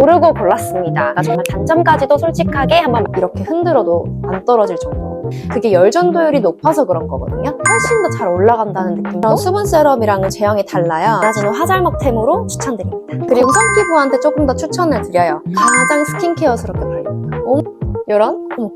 고르고 골랐습니다. 정말 단점까지도 솔직하게 한번 이렇게 흔들어도 안 떨어질 정도로. 그게 열 전도율이 높아서 그런 거거든요. 훨씬 더 잘 올라간다는 느낌. 그런 수분 세럼이랑은 제형이 달라요. 낮은 화잘먹템으로 추천드립니다. 그리고 성 피부한테 조금 더 추천을 드려요. 가장 스킨케어스럽게 발립니다. 이런? 어머.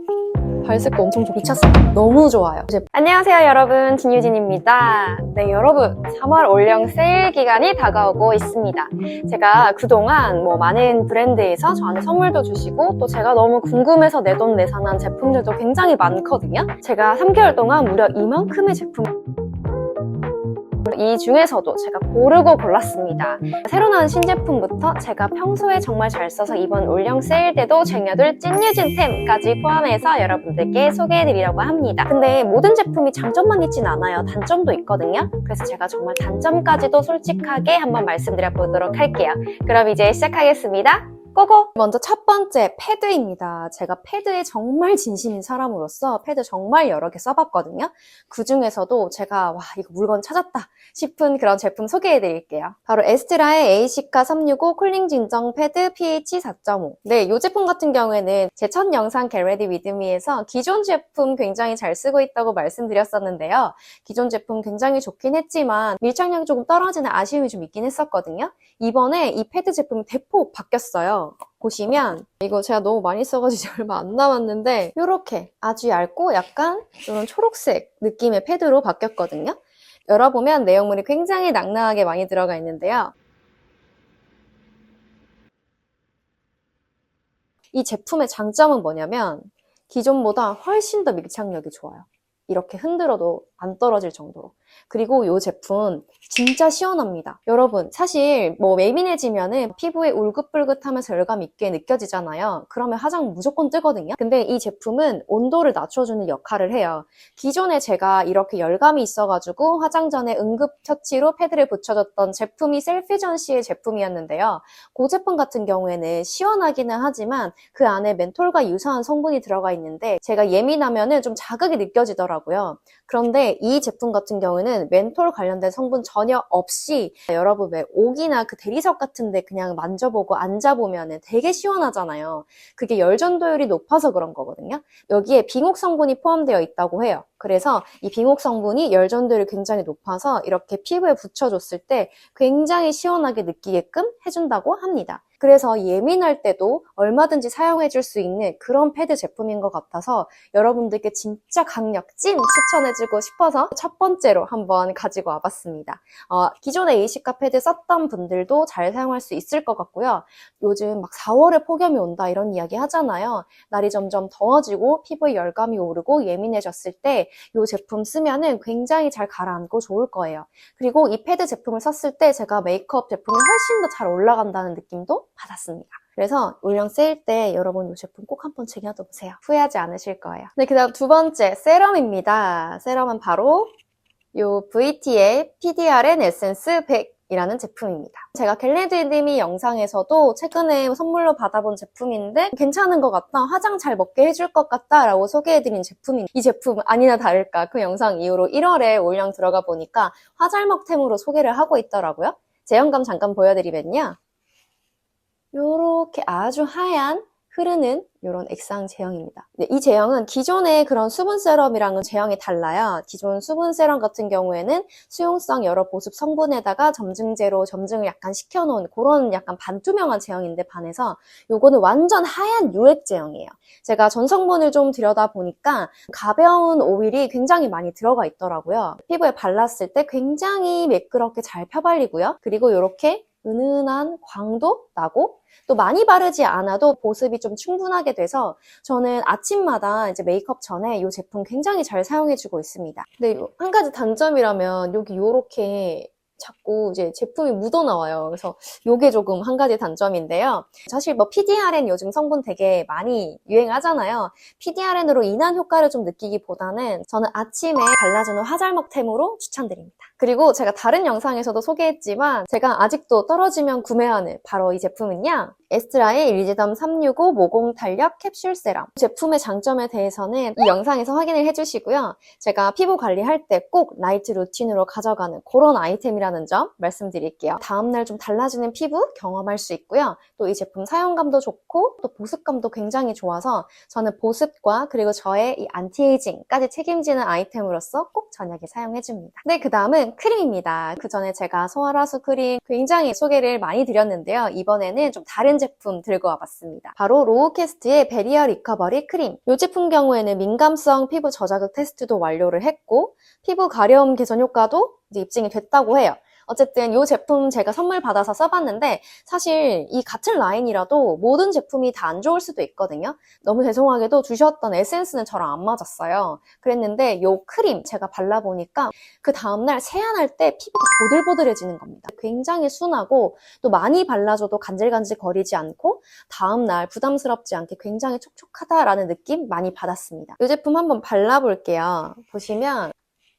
발색도 엄청 좋 미쳤어요. 너무 좋아요. 이제 안녕하세요, 여러분. 진유진입니다. 네, 여러분. 3월 올영 세일 기간이 다가오고 있습니다. 제가 그동안 뭐 많은 브랜드에서 저한테 선물도 주시고 또 제가 너무 궁금해서 내돈 내산한 제품들도 굉장히 많거든요. 제가 3개월 동안 무려 이만큼의 제품 이 중에서도 제가 고르고 골랐습니다. 새로 나온 신제품부터 제가 평소에 정말 잘 써서 이번 올영 세일 때도 쟁여둘 찐유진템까지 포함해서 여러분들께 소개해드리려고 합니다. 근데 모든 제품이 장점만 있진 않아요. 단점도 있거든요. 그래서 제가 정말 단점까지도 솔직하게 한번 말씀드려 보도록 할게요. 그럼 이제 시작하겠습니다. 고고! 먼저 첫 번째 패드입니다. 제가 패드에 정말 진심인 사람으로서 패드 정말 여러 개 써봤거든요. 그 중에서도 제가 와 이거 물건 찾았다 싶은 그런 제품 소개해 드릴게요. 바로 에스트라의 에이시카 365 쿨링 진정 패드 pH 4.5. 네, 이 제품 같은 경우에는 제 첫 영상 겟레디 위드미에서 기존 제품 굉장히 잘 쓰고 있다고 말씀드렸었는데요. 기존 제품 굉장히 좋긴 했지만 밀착력이 조금 떨어지는 아쉬움이 좀 있긴 했었거든요. 이번에 이 패드 제품이 대폭 바뀌었어요. 보시면 이거 제가 너무 많이 써가지고 얼마 안 남았는데 이렇게 아주 얇고 약간 이런 초록색 느낌의 패드로 바뀌었거든요. 열어보면 내용물이 굉장히 낭낭하게 많이 들어가 있는데요. 이 제품의 장점은 뭐냐면 기존보다 훨씬 더 밀착력이 좋아요. 이렇게 흔들어도 안 떨어질 정도로. 그리고 이 제품 진짜 시원합니다. 여러분, 사실 뭐 예민해지면은 피부에 울긋불긋하면서 열감 있게 느껴지잖아요. 그러면 화장 무조건 뜨거든요. 근데 이 제품은 온도를 낮춰주는 역할을 해요. 기존에 제가 이렇게 열감이 있어가지고 화장 전에 응급 처치로 패드를 붙여줬던 제품이 셀피전시의 제품이었는데요. 그 제품 같은 경우에는 시원하기는 하지만 그 안에 멘톨과 유사한 성분이 들어가 있는데 제가 예민하면은 좀 자극이 느껴지더라고요. 그런데 이 제품 같은 경우는 멘톨 관련된 성분 전혀 없이 여러분 왜 옥이나 그 대리석 같은데 그냥 만져보고 앉아보면 되게 시원하잖아요. 그게 열 전도율이 높아서 그런 거거든요. 여기에 빙옥 성분이 포함되어 있다고 해요. 그래서 이 빙옥 성분이 열 전도율이 굉장히 높아서 이렇게 피부에 붙여줬을 때 굉장히 시원하게 느끼게끔 해준다고 합니다. 그래서 예민할 때도 얼마든지 사용해 줄 수 있는 그런 패드 제품인 것 같아서 여러분들께 진짜 강력 찐 추천해주고 싶어서 첫 번째로 한번 가지고 와봤습니다. 어, 기존에 에이시카 패드 썼던 분들도 잘 사용할 수 있을 것 같고요. 요즘 막 4월에 폭염이 온다 이런 이야기 하잖아요. 날이 점점 더워지고 피부에 열감이 오르고 예민해졌을 때 이 제품 쓰면은 굉장히 잘 가라앉고 좋을 거예요. 그리고 이 패드 제품을 썼을 때 제가 메이크업 제품이 훨씬 더 잘 올라간다는 느낌도 받았습니다. 그래서 올영 세일 때 여러분 이 제품 꼭 한번 쟁여둬 보세요. 후회하지 않으실 거예요. 네, 그 다음 두 번째 세럼입니다. 세럼은 바로 요 VT의 PDRN 에센스 100 이라는 제품입니다. 제가 겟레디미 영상에서도 최근에 선물로 받아본 제품인데 괜찮은 것 같다, 화장 잘 먹게 해줄 것 같다 라고 소개해드린 제품입니다. 이 제품 아니나 다를까 그 영상 이후로 1월에 올영 들어가 보니까 화잘먹템으로 소개를 하고 있더라고요. 제형감 잠깐 보여드리면요. 요렇게 아주 하얀 흐르는 이런 액상 제형입니다. 네, 이 제형은 기존의 그런 수분 세럼이랑은 제형이 달라요. 기존 수분 세럼 같은 경우에는 수용성 여러 보습 성분에다가 점증제로 점증을 약간 시켜놓은 그런 약간 반투명한 제형인데 반해서 요거는 완전 하얀 유액 제형이에요. 제가 전성분을 좀 들여다 보니까 가벼운 오일이 굉장히 많이 들어가 있더라고요. 피부에 발랐을 때 굉장히 매끄럽게 잘 펴발리고요. 그리고 이렇게 은은한 광도 나고 또 많이 바르지 않아도 보습이 좀 충분하게 돼서 저는 아침마다 이제 메이크업 전에 이 제품 굉장히 잘 사용해주고 있습니다. 근데 한 가지 단점이라면 여기 이렇게 자꾸 이제 제품이 묻어나와요. 그래서 이게 조금 한 가지 단점인데요. 사실 뭐 PDRN 요즘 성분 되게 많이 유행하잖아요. PDRN으로 인한 효과를 좀 느끼기보다는 저는 아침에 발라주는 화잘먹템으로 추천드립니다. 그리고 제가 다른 영상에서도 소개했지만 제가 아직도 떨어지면 구매하는 바로 이 제품은요. 에스트라의 일지덤 365 모공 탄력 캡슐 세럼. 제품의 장점에 대해서는 이 영상에서 확인을 해주시고요. 제가 피부 관리할 때 꼭 나이트 루틴으로 가져가는 그런 아이템이라는 점 말씀드릴게요. 다음날 좀 달라지는 피부 경험할 수 있고요. 또 이 제품 사용감도 좋고 또 보습감도 굉장히 좋아서 저는 보습과 그리고 저의 이 안티에이징까지 책임지는 아이템으로서 꼭 저녁에 사용해줍니다. 네, 그 다음은 크림입니다. 그 전에 제가 소아라수 크림 굉장히 소개를 많이 드렸는데요. 이번에는 좀 다른 제품 들고 와봤습니다. 바로 로우캐스트의 베리어 리커버리 크림. 이 제품 경우에는 민감성 피부 저자극 테스트도 완료를 했고 피부 가려움 개선 효과도 입증이 됐다고 해요. 어쨌든 이 제품 제가 선물 받아서 써봤는데 사실 이 같은 라인이라도 모든 제품이 다 안 좋을 수도 있거든요. 너무 죄송하게도 주셨던 에센스는 저랑 안 맞았어요. 그랬는데 이 크림 제가 발라보니까 그 다음날 세안할 때 피부가 보들보들해지는 겁니다. 굉장히 순하고 또 많이 발라줘도 간질간질 거리지 않고 다음날 부담스럽지 않게 굉장히 촉촉하다라는 느낌 많이 받았습니다. 이 제품 한번 발라볼게요. 보시면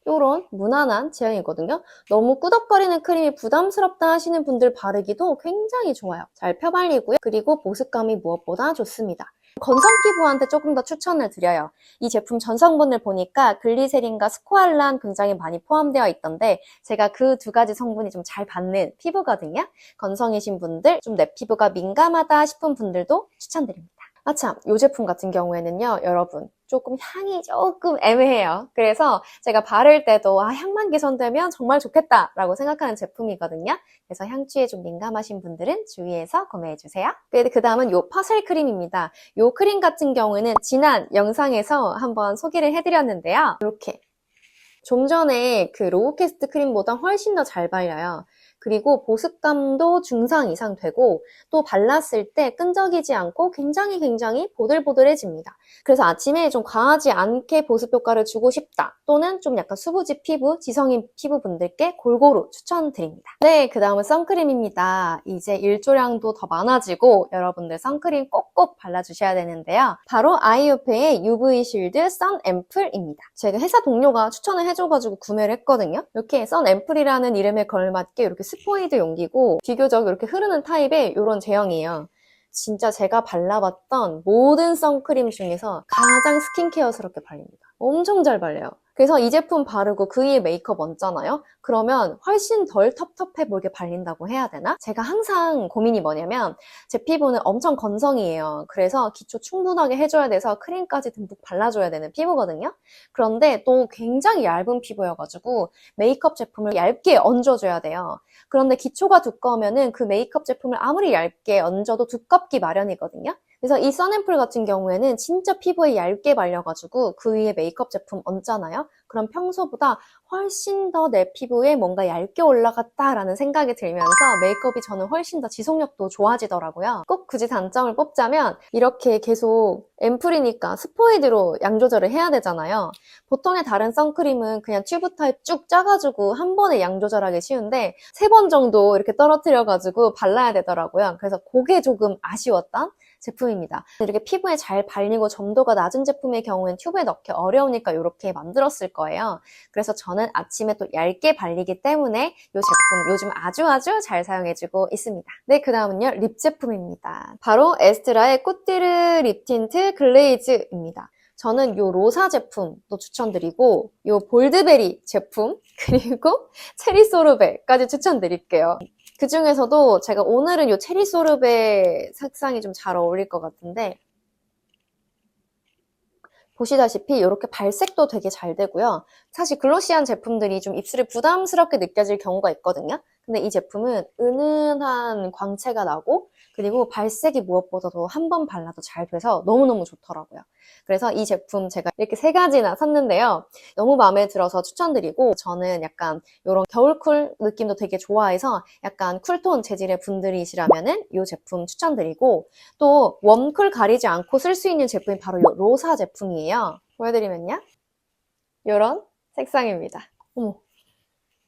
이런 무난한 제형이거든요. 너무 꾸덕거리는 크림이 부담스럽다 하시는 분들 바르기도 굉장히 좋아요. 잘 펴발리고요. 그리고 보습감이 무엇보다 좋습니다. 건성 피부한테 조금 더 추천을 드려요. 이 제품 전성분을 보니까 글리세린과 스코알란 굉장히 많이 포함되어 있던데 제가 그 두 가지 성분이 좀 잘 받는 피부거든요. 건성이신 분들, 좀 내 피부가 민감하다 싶은 분들도 추천드립니다. 아참, 이 제품 같은 경우에는요, 여러분, 조금 향이 조금 애매해요. 그래서 제가 바를 때도 아, 향만 개선되면 정말 좋겠다라고 생각하는 제품이거든요. 그래서 향취에 좀 민감하신 분들은 주의해서 구매해 주세요. 그 다음은 이 파셀 크림입니다. 이 크림 같은 경우에는 지난 영상에서 한번 소개를 해드렸는데요. 이렇게 좀 전에 그 로우캐스트 크림보다 훨씬 더 잘 발려요. 그리고 보습감도 중상 이상 되고 또 발랐을 때 끈적이지 않고 굉장히 굉장히 보들보들해집니다. 그래서 아침에 좀 과하지 않게 보습 효과를 주고 싶다 또는 좀 약간 수부지 피부, 지성인 피부 분들께 골고루 추천드립니다. 네, 그 다음은 선크림입니다. 이제 일조량도 더 많아지고 여러분들 선크림 꼭꼭 발라주셔야 되는데요. 바로 아이오페의 UV 실드 선 앰플입니다. 제가 회사 동료가 추천을 해줘가지고 구매를 했거든요. 이렇게 선 앰플이라는 이름에 걸맞게 이렇게 스포이드 용기고 비교적 이렇게 흐르는 타입의 이런 제형이에요. 진짜 제가 발라봤던 모든 선크림 중에서 가장 스킨케어스럽게 발립니다. 엄청 잘 발려요. 그래서 이 제품 바르고 그 위에 메이크업 얹잖아요? 그러면 훨씬 덜 텁텁해 보이게 발린다고 해야 되나? 제가 항상 고민이 뭐냐면 제 피부는 엄청 건성이에요. 그래서 기초 충분하게 해줘야 돼서 크림까지 듬뿍 발라줘야 되는 피부거든요. 그런데 또 굉장히 얇은 피부여가지고 메이크업 제품을 얇게 얹어줘야 돼요. 그런데 기초가 두꺼우면은 그 메이크업 제품을 아무리 얇게 얹어도 두껍기 마련이거든요. 그래서 이 선앰플 같은 경우에는 진짜 피부에 얇게 발려가지고 그 위에 메이크업 제품 얹잖아요. 그럼 평소보다 훨씬 더 내 피부에 뭔가 얇게 올라갔다라는 생각이 들면서 메이크업이 저는 훨씬 더 지속력도 좋아지더라고요. 꼭 굳이 단점을 뽑자면 이렇게 계속 앰플이니까 스포이드로 양 조절을 해야 되잖아요. 보통의 다른 선크림은 그냥 튜브 타입 쭉 짜가지고 한 번에 양 조절하기 쉬운데 세 번 정도 이렇게 떨어뜨려가지고 발라야 되더라고요. 그래서 그게 조금 아쉬웠던 제품입니다. 이렇게 피부에 잘 발리고 점도가 낮은 제품의 경우엔 튜브에 넣기 어려우니까 이렇게 만들었을 거예요. 그래서 저는 아침에 또 얇게 발리기 때문에 이 제품 요즘 아주 아주 잘 사용해주고 있습니다. 네, 그 다음은요. 립 제품입니다. 바로 에스트라의 꽃띠르 립 틴트 글레이즈입니다. 저는 이 로사 제품도 추천드리고 이 볼드베리 제품 그리고 체리 소르베까지 추천드릴게요. 그 중에서도 제가 오늘은 이 체리 소르베 색상이 좀 잘 어울릴 것 같은데 보시다시피 이렇게 발색도 되게 잘 되고요. 사실 글로시한 제품들이 좀 입술에 부담스럽게 느껴질 경우가 있거든요. 근데 이 제품은 은은한 광채가 나고 그리고 발색이 무엇보다도 한 번 발라도 잘 돼서 너무너무 좋더라고요. 그래서 이 제품 제가 이렇게 세 가지나 샀는데요. 너무 마음에 들어서 추천드리고 저는 약간 이런 겨울쿨 느낌도 되게 좋아해서 약간 쿨톤 재질의 분들이시라면은 이 제품 추천드리고 또 웜쿨 가리지 않고 쓸 수 있는 제품이 바로 이 로사 제품이에요. 보여드리면요. 이런 색상입니다. 어머.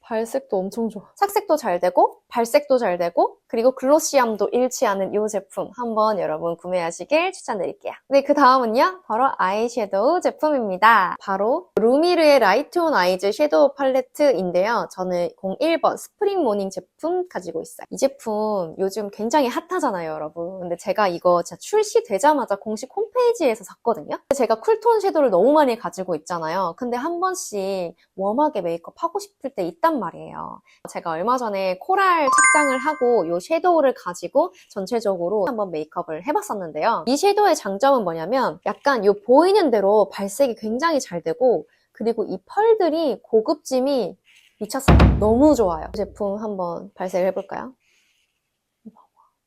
발색도 엄청 좋아. 착색도 잘 되고, 발색도 잘 되고, 그리고 글로시함도 않은 이 제품 한번 여러분 구매하시길 추천드릴게요. 네, 그 다음은요. 바로 아이섀도우 제품입니다. 바로 루미르의 라이트온 아이즈 섀도우 팔레트인데요. 저는 01번 스프링 모닝 제품 가지고 있어요. 이 제품 요즘 굉장히 핫하잖아요, 여러분. 근데 제가 이거 진짜 출시되자마자 공식 홈페이지에서 샀거든요. 제가 쿨톤 섀도우를 너무 많이 가지고 있잖아요. 근데 한 번씩 웜하게 메이크업 하고 싶을 때 있단 말이에요. 제가 얼마 전에 코랄 착장을 하고 이 섀도우를 가지고 전체적으로 한번 메이크업을 해봤었는데요. 이 섀도우의 장점은 뭐냐면 약간 이 보이는 대로 발색이 굉장히 잘 되고 그리고 이 펄들이 고급짐이 미쳤어요. 너무 좋아요. 이 제품 한번 발색을 해볼까요?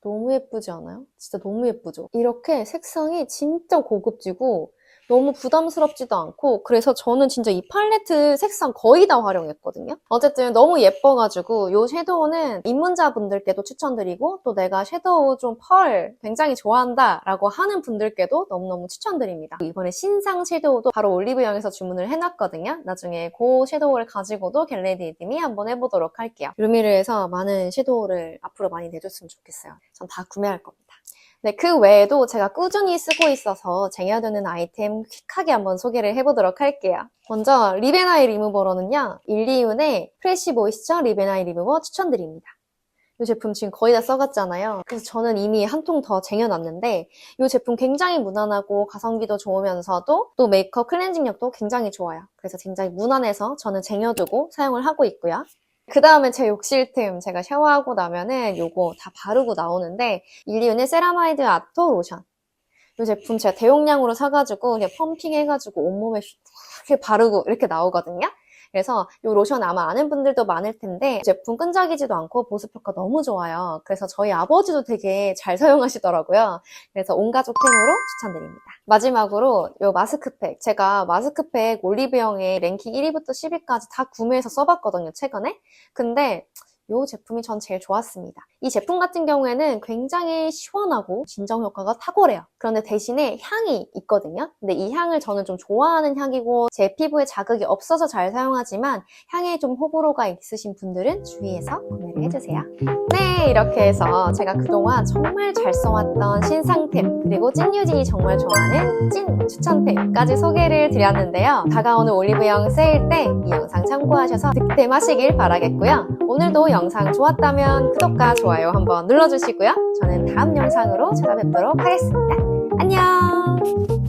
너무 예쁘지 않아요? 진짜 너무 예쁘죠? 이렇게 색상이 진짜 고급지고 너무 부담스럽지도 않고 그래서 저는 진짜 이 팔레트 색상 거의 다 활용했거든요. 어쨌든 너무 예뻐가지고 이 섀도우는 입문자분들께도 추천드리고 또 내가 섀도우 좀 펄 굉장히 좋아한다 라고 하는 분들께도 너무너무 추천드립니다. 이번에 신상 섀도우도 바로 올리브영에서 주문을 해놨거든요. 나중에 그 섀도우를 가지고도 겟레디님이 한번 해보도록 할게요. 루미르에서 많은 섀도우를 앞으로 많이 내줬으면 좋겠어요. 전 다 구매할 겁니다. 네, 그 외에도 제가 꾸준히 쓰고 있어서 쟁여두는 아이템 퀵하게 한번 소개를 해보도록 할게요. 먼저 립앤아이 리무버로는요. 일리윤의 프레쉬 모이스처 립앤아이 리무버 추천드립니다. 이 제품 지금 거의 다 써갔잖아요. 그래서 저는 이미 한 통 더 쟁여놨는데 이 제품 굉장히 무난하고 가성비도 좋으면서도 또 메이크업 클렌징력도 굉장히 좋아요. 그래서 굉장히 무난해서 저는 쟁여두고 사용을 하고 있고요. 그 다음에 제 욕실템 제가 샤워하고 나면은 요거 다 바르고 나오는데 일리윤의 세라마이드 아토 로션 이 제품 제가 대용량으로 사가지고 그냥 펌핑 해가지고 온몸에 이렇게 바르고 이렇게 나오거든요. 그래서 이 로션 아마 아는 분들도 많을 텐데 이 제품 끈적이지도 않고 보습 효과 너무 좋아요. 그래서 저희 아버지도 되게 잘 사용하시더라고요. 그래서 온 가족 템으로 추천드립니다. 마지막으로 이 마스크팩 제가 마스크팩 올리브영에 랭킹 1위부터 10위까지 다 구매해서 써봤거든요. 최근에. 근데 이 제품이 전 제일 좋았습니다. 이 제품 같은 경우에는 굉장히 시원하고 진정 효과가 탁월해요. 그런데 대신에 향이 있거든요. 근데 이 향을 저는 좀 좋아하는 향이고 제 피부에 자극이 없어서 잘 사용하지만 향에 좀 호불호가 있으신 분들은 주의해서 구매를 해주세요. 네, 이렇게 해서 제가 그동안 정말 잘 써왔던 신상템 그리고 찐유진이 정말 좋아하는 찐 추천템까지 소개를 드렸는데요. 다가오는 올리브영 세일 때 이 영상 참고하셔서 득템하시길 바라겠고요. 오늘도 영 영상 좋았다면 구독과 좋아요 한번 눌러주시고요. 저는 다음 영상으로 찾아뵙도록 하겠습니다. 안녕!